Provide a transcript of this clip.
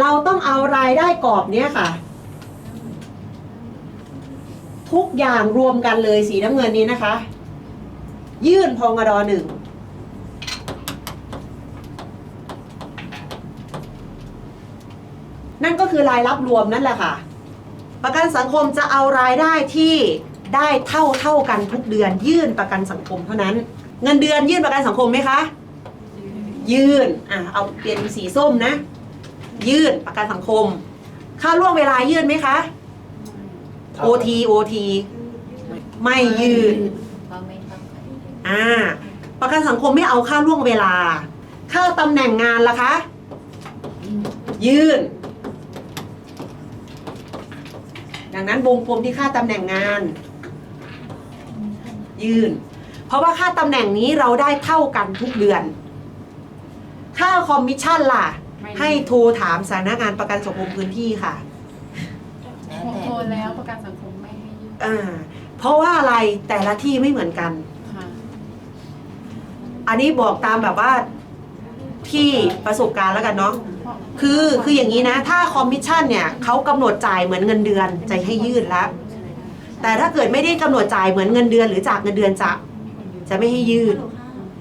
เราต้องเอารายได้กรอบเนี้ยค่ะ ทุกอย่างรวมกันเลยสีน้ำเงินนี้นะคะ ยื่นพงดหนึ่งนั่นก็คือรายรับรวมนั่นแหละค่ะ ประกันสังคมจะเอารายได้ที่ได้เท่าเท่ากันทุกเดือน ยื่นประกันสังคมเท่านั้น เงินเดือนยื่นประกันสังคมไหมคะ ยื่นอะเอาเปลี่ยนเป็นสีส้มนะ ยื่นประกันสังคมค่าล่วงเวลายื่นไหมคะ OT OT ไม่ยื่นก็ไม่ต้องไปอ่า ประกันสังคมไม่เอาค่าล่วงเวลาค่าตำแหน่งงานล่ะคะ ยื่น ดังนั้นวงกลมที่ค่าตำแหน่งงาน ยื่น เพราะว่าค่าตำแหน่งนี้เราได้เท่ากันทุกเดือน ค่าคอมมิชชั่นล่ะ ให้โทรถามสำนักงานประกันสังคมพื้นที่ค่ะแล้วโทรแต่แล้วประกันสังคมไม่ให้ยื่นอ่าเพราะว่าอะไรแต่ละที่ไม่เหมือนกัน ค่ะอันนี้บอกตามแบบว่าที่ประสบการณ์แล้วกันเนาะ เพราะคือคืออย่างนี้นะ ถ้าคอมมิชชั่นเนี่ยเขากำหนดจ่ายเหมือนเงินเดือนจะให้ยื่นแล้วแต่ถ้าเกิดไม่ได้กำหนดจ่ายเหมือนเงินเดือน หรือจากเงินเดือนจะจะไม่ให้ยื่นเ